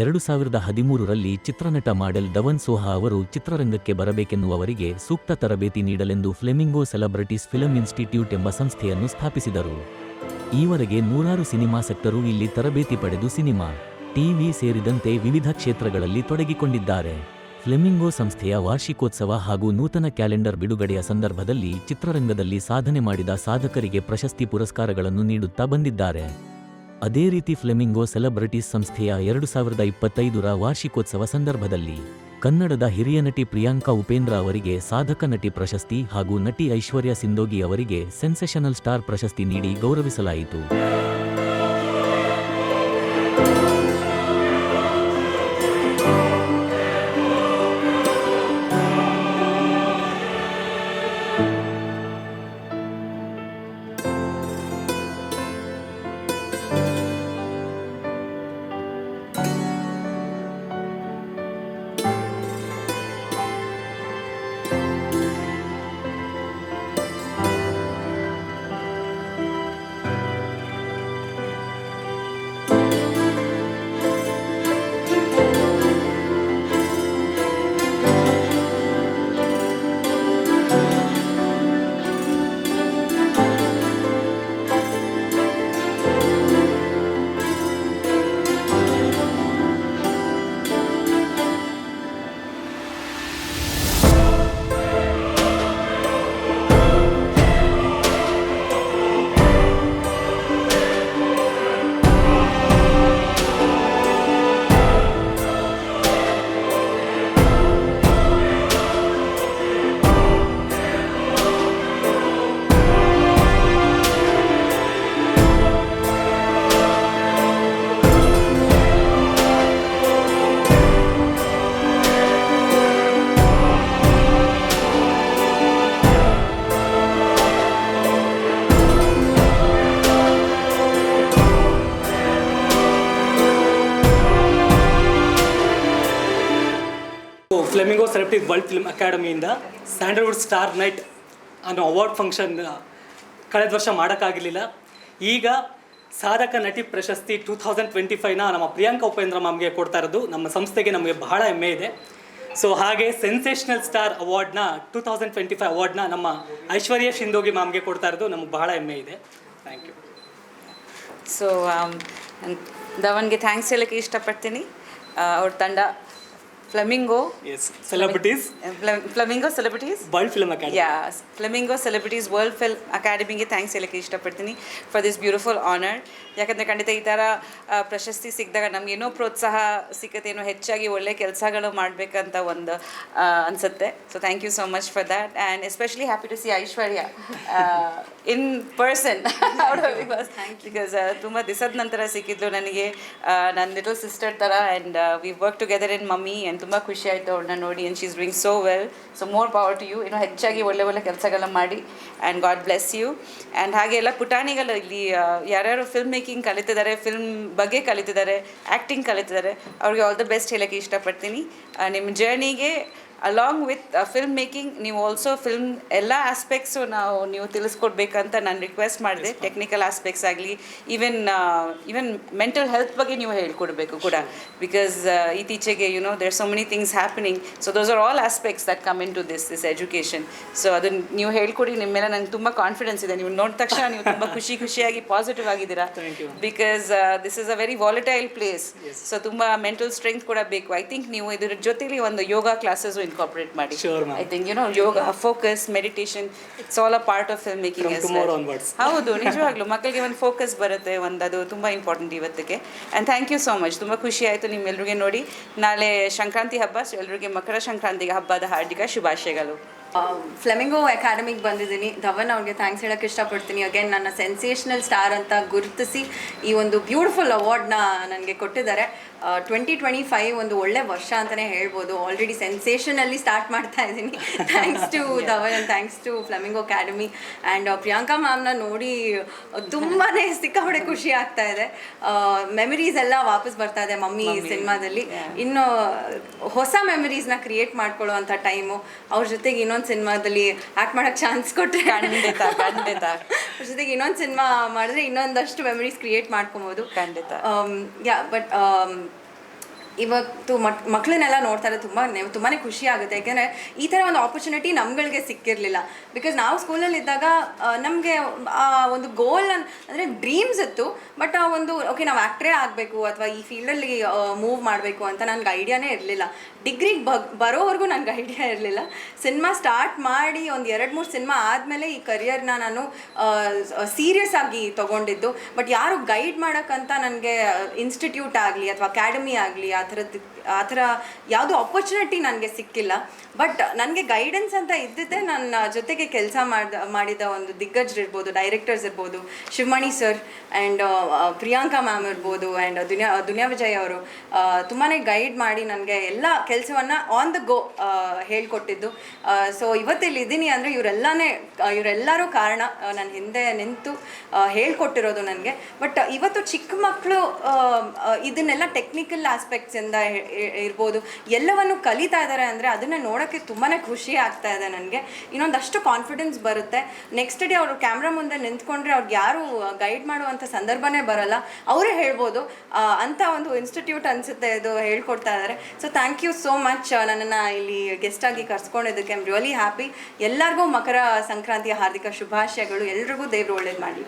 ಎರಡು ಸಾವಿರದ ಹದಿಮೂರರಲ್ಲಿ ಚಿತ್ರನಟ ಮಾಡೆಲ್ ಧವನ್ ಸೋಹಾ ಅವರು ಚಿತ್ರರಂಗಕ್ಕೆ ಬರಬೇಕೆನ್ನುವವರಿಗೆ ಸೂಕ್ತ ತರಬೇತಿ ನೀಡಲೆಂದು ಫ್ಲೆಮಿಂಗೋ ಸೆಲೆಬ್ರಿಟೀಸ್ ಫಿಲಂ ಇನ್ಸ್ಟಿಟ್ಯೂಟ್ ಎಂಬ ಸಂಸ್ಥೆಯನ್ನು ಸ್ಥಾಪಿಸಿದರು. ಈವರೆಗೆ ನೂರಾರು ಸಿನಿಮಾ ಸೆಕ್ಟರು ಇಲ್ಲಿ ತರಬೇತಿ ಪಡೆದು ಸಿನಿಮಾ, ಟಿವಿ ಸೇರಿದಂತೆ ವಿವಿಧ ಕ್ಷೇತ್ರಗಳಲ್ಲಿ ತೊಡಗಿಕೊಂಡಿದ್ದಾರೆ. ಫ್ಲೆಮಿಂಗೋ ಸಂಸ್ಥೆಯ ವಾರ್ಷಿಕೋತ್ಸವ ಹಾಗೂ ನೂತನ ಕ್ಯಾಲೆಂಡರ್ ಬಿಡುಗಡೆಯ ಸಂದರ್ಭದಲ್ಲಿ ಚಿತ್ರರಂಗದಲ್ಲಿ ಸಾಧನೆ ಮಾಡಿದ ಸಾಧಕರಿಗೆ ಪ್ರಶಸ್ತಿ ಪುರಸ್ಕಾರಗಳನ್ನು ನೀಡುತ್ತಾ ಬಂದಿದ್ದಾರೆ. ಅದೇ ರೀತಿ ಫ್ಲೆಮಿಂಗೋ ಸೆಲೆಬ್ರಿಟೀಸ್ ಸಂಸ್ಥೆಯ ಎರಡು ಸಾವಿರದ ಇಪ್ಪತ್ತೈದರ ವಾರ್ಷಿಕೋತ್ಸವ ಸಂದರ್ಭದಲ್ಲಿ, ಕನ್ನಡದ ಹಿರಿಯ ನಟಿ ಪ್ರಿಯಾಂಕಾ ಉಪೇಂದ್ರ ಅವರಿಗೆ ಸಾಧಕ ನಟಿ ಪ್ರಶಸ್ತಿ ಹಾಗೂ ನಟಿ ಐಶ್ವರ್ಯ ಸಿಂದೋಗಿ ಅವರಿಗೆ ಸೆನ್ಸೆಷನಲ್ ಸ್ಟಾರ್ ಪ್ರಶಸ್ತಿ ನೀಡಿ ಗೌರವಿಸಲಾಯಿತು. ಫ್ಲೆಮಿಂಗೋ ಸೆಲೆಬ್ರಿಟಿ ವರ್ಲ್ಡ್ ಫಿಲ್ಮ್ ಅಕಾಡೆಮಿಯಿಂದ ಸ್ಯಾಂಡಲ್ವುಡ್ ಸ್ಟಾರ್ ನೈಟ್ ಅನ್ನೋ ಅವಾರ್ಡ್ ಫಂಕ್ಷನ್ ಕಳೆದ ವರ್ಷ ಮಾಡೋಕ್ಕಾಗಲಿಲ್ಲ ಈಗ ಸಾಧಕ ನಟಿ ಪ್ರಶಸ್ತಿ ಟೂ ತೌಸಂಡ್ ಟ್ವೆಂಟಿ ಫೈವ್ನ ನಮ್ಮ ಪ್ರಿಯಾಂಕಾ ಉಪೇಂದ್ರ ಮಾಮ್ಗೆ ಕೊಡ್ತಾ ಇರೋದು. ನಮ್ಮ ಸಂಸ್ಥೆಗೆ ನಮಗೆ ಬಹಳ ಹೆಮ್ಮೆ ಇದೆ. ಸೊ ಹಾಗೆ ಸೆನ್ಸೇಷನಲ್ ಸ್ಟಾರ್ ಅವಾರ್ಡ್ನ ಟೂ ತೌಸಂಡ್ ಟ್ವೆಂಟಿ ಫೈವ್ ಅವಾರ್ಡ್ನ ನಮ್ಮ ಐಶ್ವರ್ಯ ಶಿಂದೋಗಿ ಮ್ಯಾಮ್ಗೆ ಕೊಡ್ತಾ ಇರೋದು. ನಮಗೆ ಬಹಳ ಹೆಮ್ಮೆ ಇದೆ. ಥ್ಯಾಂಕ್ ಯು ಸೊ ಧವನ್ಗೆ ಥ್ಯಾಂಕ್ಸ್ ಹೇಳೋಕ್ಕೆ ಇಷ್ಟಪಡ್ತೀನಿ. ಅವ್ರ ತಂಡ Flamingo S Celebrities Flamingo Celebrities World Film Academy ಯಾ ಫ್ಲೆಮಿಂಗೋ ಸೆಲೆಬ್ರಿಟೀಸ್ ವರ್ಲ್ಡ್ ಫಿಲ್ಮ್ ಅಕಾಡೆಮಿಗೆ ಥ್ಯಾಂಕ್ಸ್ ಹೇಳಕ್ಕೆ ಇಷ್ಟಪಡ್ತೀನಿ ಫಾರ್ ದಿಸ್ ಬ್ಯೂಟಿಫುಲ್ ಆನರ್ ಯಾಕಂದರೆ ಖಂಡಿತ ಈ ಥರ ಪ್ರಶಸ್ತಿ ಸಿಕ್ಕಿದಾಗ ನಮಗೇನೋ ಏನೋ ಪ್ರೋತ್ಸಾಹ ಸಿಕ್ಕತ್ತೆ ಏನೋ ಹೆಚ್ಚಾಗಿ ಒಳ್ಳೆ ಕೆಲಸಗಳು ಮಾಡಬೇಕಂತ ಒಂದು ಅನಿಸುತ್ತೆ. ಅನ್ಸುತ್ತೆ so thank you so much for that and especially happy to see Aishwarya in person because ತುಂಬ ದಿವಸದ ನಂತರ ಸಿಕ್ಕಿದ್ಲು ನನಗೆ ನನ್ನ ಲಿಟಲ್ ಸಿಸ್ಟರ್ ಥರ. And we work together in Mummy and ತುಂಬ ಖುಷಿ ಆಯಿತು ಅವಳನ್ನ ನೋಡಿ and she's doing so well so more power to you ಇನ್ನೂ ಹೆಚ್ಚಾಗಿ ಒಳ್ಳೆ ಒಳ್ಳೆ ಕೆಲಸಗಳನ್ನ ಮಾಡಿ and God bless you and ಹಾಗೆ ಎಲ್ಲ ಪುಟಾಣಿಗಳು ಇಲ್ಲಿ ಯಾರ್ಯಾರು ಫಿಲ್ಮ್ ಮೇಕಿಂಗ್ ಕಲಿತಿದ್ದಾರೆ ಫಿಲ್ಮ್ ಬಗ್ಗೆ ಕಲಿತಿದ್ದಾರೆ ಆ್ಯಕ್ಟಿಂಗ್ ಕಲಿತಿದ್ದಾರೆ, ಅವ್ರಿಗೆ ಆಲ್ ದ ಬೆಸ್ಟ್ ಹೇಳೋಕ್ಕೆ ಇಷ್ಟಪಡ್ತೀನಿ. ನಿಮ್ಮ ಜರ್ನಿಗೆ ಅಲಾಂಗ್ ವಿತ್ ಫಿಲ್ಮ್ ಮೇಕಿಂಗ್ ನೀವು ಆಲ್ಸೋ ಫಿಲ್ಮ್ ಎಲ್ಲ ಆಸ್ಪೆಕ್ಟ್ಸು ನಾವು ನೀವು ತಿಳಿಸ್ಕೊಡ್ಬೇಕಂತ ನಾನು ರಿಕ್ವೆಸ್ಟ್ ಮಾಡಿದೆ. ಟೆಕ್ನಿಕಲ್ ಆಸ್ಪೆಕ್ಟ್ಸ್ ಆಗಲಿ ಈವನ್ ಈವನ್ ಮೆಂಟಲ್ ಹೆಲ್ತ್ ಬಗ್ಗೆ ನೀವು ಹೇಳ್ಕೊಡ್ಬೇಕು ಕೂಡ. ಬಿಕಾಸ್ ಇತ್ತೀಚೆಗೆ you know there so many things happening so those are all aspects that come into this this education so ಅದನ್ನು ನೀವು ಹೇಳ್ಕೊಡಿ ನಿಮ್ಮ ಮೇಲೆ ನಂಗೆ ತುಂಬ ಕಾನ್ಫಿಡೆನ್ಸ್ ಇದೆ. ನೀವು ನೋಡಿದ ತಕ್ಷಣ ನೀವು ತುಂಬ ಖುಷಿ ಖುಷಿಯಾಗಿ ಪಾಸಿಟಿವ್ ಆಗಿದ್ದೀರಾ. Because this is a very volatile place so ತುಂಬ ಮೆಂಟಲ್ ಸ್ಟ್ರೆಂತ್ ಕೂಡ ಬೇಕು. ಐ ಥಿಂಕ್ ನೀವು ಇದರ ಜೊತೆಲಿ ಒಂದು ಯೋಗ ಕ್ಲಾಸಸ್ ಇನ್ಕಾರ್ಪೊರೇಟ್ ಮಾಡಿ. Sure, ma'am. I think you know yoga focus meditation it's all a part of film making From tomorrow onwards. ಹೌದು ನಿಜವಾಗ್ಲೂ. ಮಕ್ಕಳಿಗೆ ಒಂದು ಫೋಕಸ್ ಬರುತ್ತೆ ಒಂದು ಅದು ತುಂಬ ಇಂಪಾರ್ಟೆಂಟ್ ಇವತ್ತಿಗೆ. And thank you so much ತುಂಬ ಖುಷಿ ಆಯಿತು ನಿಮ್ಮೆಲ್ಲರಿಗೆ ನೋಡಿ. ನಾಳೆ ಸಂಕ್ರಾಂತಿ ಹಬ್ಬ ಸೊ ಎಲ್ಲರಿಗೆ ಮಕರ ಸಂಕ್ರಾಂತಿಗೆ ಹಬ್ಬದ ಹಾರ್ದಿಕ ಶುಭಾಶಯಗಳು. ಫ್ಲೆಮಿಂಗೋ ಅಕಾಡೆಮಿಗೆ ಬಂದಿದ್ದೀನಿ. ಧವನ್ ಅವ್ರಿಗೆ ಥ್ಯಾಂಕ್ಸ್ ಹೇಳಕ್ಕೆ ಇಷ್ಟಪಡ್ತೀನಿ. ಅಗೇನ್ ನನ್ನ ಸೆನ್ಸೇಷನಲ್ ಸ್ಟಾರ್ ಅಂತ ಗುರುತಿಸಿ ಈ ಒಂದು ಬ್ಯೂಟಿಫುಲ್ ಅವಾರ್ಡ್ನ ನನಗೆ ಕೊಟ್ಟಿದ್ದಾರೆ. ಟ್ವೆಂಟಿ ಟ್ವೆಂಟಿ ಫೈವ್ ಒಂದು ಒಳ್ಳೆ ವರ್ಷ ಅಂತಲೇ ಹೇಳ್ಬೋದು. ಆಲ್ರೆಡಿ ಸೆನ್ಸೇಷನಲ್ಲಿ ಸ್ಟಾರ್ಟ್ ಮಾಡ್ತಾ ಇದ್ದೀನಿ. Thanks to Dhawan and thanks to Flamingo Academy and Priyanka ಮ್ಯಾಮ್ನ ನೋಡಿ ತುಂಬಾ ಸಿಕ್ಕಾಪಡೆ ಖುಷಿ ಆಗ್ತಾ ಇದೆ. ಮೆಮರೀಸ್ ಎಲ್ಲ ವಾಪಸ್ ಬರ್ತಾ ಇದೆ ಮಮ್ಮಿ ಸಿನಿಮಾದಲ್ಲಿ ಇನ್ನು ಹೊಸ ಮೆಮರೀಸ್ನ ಕ್ರಿಯೇಟ್ ಮಾಡ್ಕೊಳ್ಳುವಂಥ ಟೈಮು ಅವ್ರ ಜೊತೆಗೆ ಇನ್ನೊಂದು ಸಿನಿಮಾದಲ್ಲಿ ಆ್ಯಕ್ಟ್ ಮಾಡೋಕ್ಕೆ ಚಾನ್ಸ್ ಕೊಟ್ಟರೆ ಖಂಡಿತ ಖಂಡಿತ. ಜೊತೆಗೆ ಇನ್ನೊಂದು ಸಿನಿಮಾ ಮಾಡಿದ್ರೆ ಇನ್ನೊಂದಷ್ಟು ಮೆಮರೀಸ್ ಕ್ರಿಯೇಟ್ ಮಾಡ್ಕೊಬೋದು. ಖಂಡಿತ. ಯಾ ಬಟ್ ಇವತ್ತು ಮಕ್ ಮಕ್ಕಳನ್ನೆಲ್ಲ ನೋಡ್ತಾರೆ ತುಂಬ ತುಂಬಾ ಖುಷಿ ಆಗುತ್ತೆ. ಯಾಕೆಂದರೆ ಈ ಥರ ಒಂದು ಆಪರ್ಚುನಿಟಿ ನಮ್ಗಳಿಗೆ ಸಿಕ್ಕಿರಲಿಲ್ಲ. ಬಿಕಾಸ್ ನಾವು ಸ್ಕೂಲಲ್ಲಿ ಇದ್ದಾಗ ನಮಗೆ ಒಂದು ಗೋಲ್ ಅಂದರೆ ಡ್ರೀಮ್ಸ್ ಇತ್ತು. ಬಟ್ ಆ ಒಂದು ಓಕೆ ನಾವು ಆ್ಯಕ್ಟ್ರೇ ಆಗಬೇಕು ಅಥವಾ ಈ ಫೀಲ್ಡಲ್ಲಿ ಮೂವ್ ಮಾಡಬೇಕು ಅಂತ ನನಗೆ ಐಡಿಯಾನೇ ಇರಲಿಲ್ಲ. ಡಿಗ್ರಿಗೆ ಬರೋವರೆಗೂ ನನಗೆ ಐಡಿಯಾ ಇರಲಿಲ್ಲ. ಸಿನಿಮಾ ಸ್ಟಾರ್ಟ್ ಮಾಡಿ ಒಂದು ಎರಡು ಮೂರು ಸಿನಿಮಾ ಆದಮೇಲೆ ಈ ಕರಿಯರ್ನ ನಾನು ಸೀರಿಯಸ್ ಆಗಿ ತೊಗೊಂಡಿದ್ದು. ಬಟ್ ಯಾರು ಗೈಡ್ ಮಾಡೋಕ್ಕಂತ ನನಗೆ ಇನ್ಸ್ಟಿಟ್ಯೂಟ್ ಆಗಲಿ ಅಥವಾ ಅಕಾಡೆಮಿ ಆಗಲಿ ಥರದ್ದು ಆ ಥರ ಯಾವುದೋ ಆಪರ್ಚುನಿಟಿ ನನಗೆ ಸಿಕ್ಕಿಲ್ಲ. ಬಟ್ ನನಗೆ ಗೈಡೆನ್ಸ್ ಅಂತ ಇದ್ದಿದ್ದೇ ನನ್ನ ಜೊತೆಗೆ ಕೆಲಸ ಮಾಡಿದ ಮಾಡಿದ ಒಂದು ದಿಗ್ಗಜರು ಇರ್ಬೋದು ಡೈರೆಕ್ಟರ್ಸ್ ಇರ್ಬೋದು, Shivamani sir and Priyanka ma'am ಇರ್ಬೋದು ಆ್ಯಂಡ್ ದುನಿಯಾ ದುನಿಯಾ ವಿಜಯ್ ಅವರು ತುಂಬಾ ಗೈಡ್ ಮಾಡಿ ನನಗೆ ಎಲ್ಲ ಕೆಲಸವನ್ನು ಆನ್ ದ ಗೋ ಹೇಳ್ಕೊಟ್ಟಿದ್ದು. ಸೊ ಇವತ್ತಿಲ್ಲಿ ಇದ್ದೀನಿ ಅಂದರೆ ಇವರೆಲ್ಲನೇ ಇವರೆಲ್ಲರೂ ಕಾರಣ ನನ್ನ ಹಿಂದೆ ನಿಂತು ಹೇಳ್ಕೊಟ್ಟಿರೋದು ನನಗೆ. ಬಟ್ ಇವತ್ತು ಚಿಕ್ಕ ಮಕ್ಕಳು ಇದನ್ನೆಲ್ಲ ಟೆಕ್ನಿಕಲ್ ಆಸ್ಪೆಕ್ಟ್ಸಿಂದ ಇರ್ಬೋದು ಎಲ್ಲವನ್ನು ಕಲಿತಾ ಇದ್ದಾರೆ ಅಂದರೆ ಅದನ್ನು ನೋಡೋಕ್ಕೆ ತುಂಬಾ ಖುಷಿ ಆಗ್ತಾ ಇದೆ ನನಗೆ. ಇನ್ನೊಂದಷ್ಟು ಕಾನ್ಫಿಡೆನ್ಸ್ ಬರುತ್ತೆ. ನೆಕ್ಸ್ಟ್ ಡೇ ಅವರು ಕ್ಯಾಮ್ರಾ ಮುಂದೆ ನಿಂತ್ಕೊಂಡ್ರೆ ಅವ್ರಿಗೆ ಯಾರು ಗೈಡ್ ಮಾಡುವಂಥ ಸಂದರ್ಭನೇ ಬರಲ್ಲ. ಅವರೇ ಹೇಳ್ಬೋದು ಅಂತ ಒಂದು ಇನ್ಸ್ಟಿಟ್ಯೂಟ್ ಅನಿಸುತ್ತೆ ಇದು ಹೇಳ್ಕೊಡ್ತಾ ಇದ್ದಾರೆ so thank you so much ನನ್ನನ್ನು ಇಲ್ಲಿ ಗೆಸ್ಟಾಗಿ ಕರ್ಸ್ಕೊಂಡಿದ್ದಕ್ಕೆ. ಐಮ್ ರಿಯಲಿ ಹ್ಯಾಪಿ ಎಲ್ಲರಿಗೂ ಮಕರ ಸಂಕ್ರಾಂತಿಯ ಹಾರ್ದಿಕ ಶುಭಾಶಯಗಳು. ಎಲ್ರಿಗೂ ದೇವರು ಒಳ್ಳೇದು ಮಾಡಲಿ.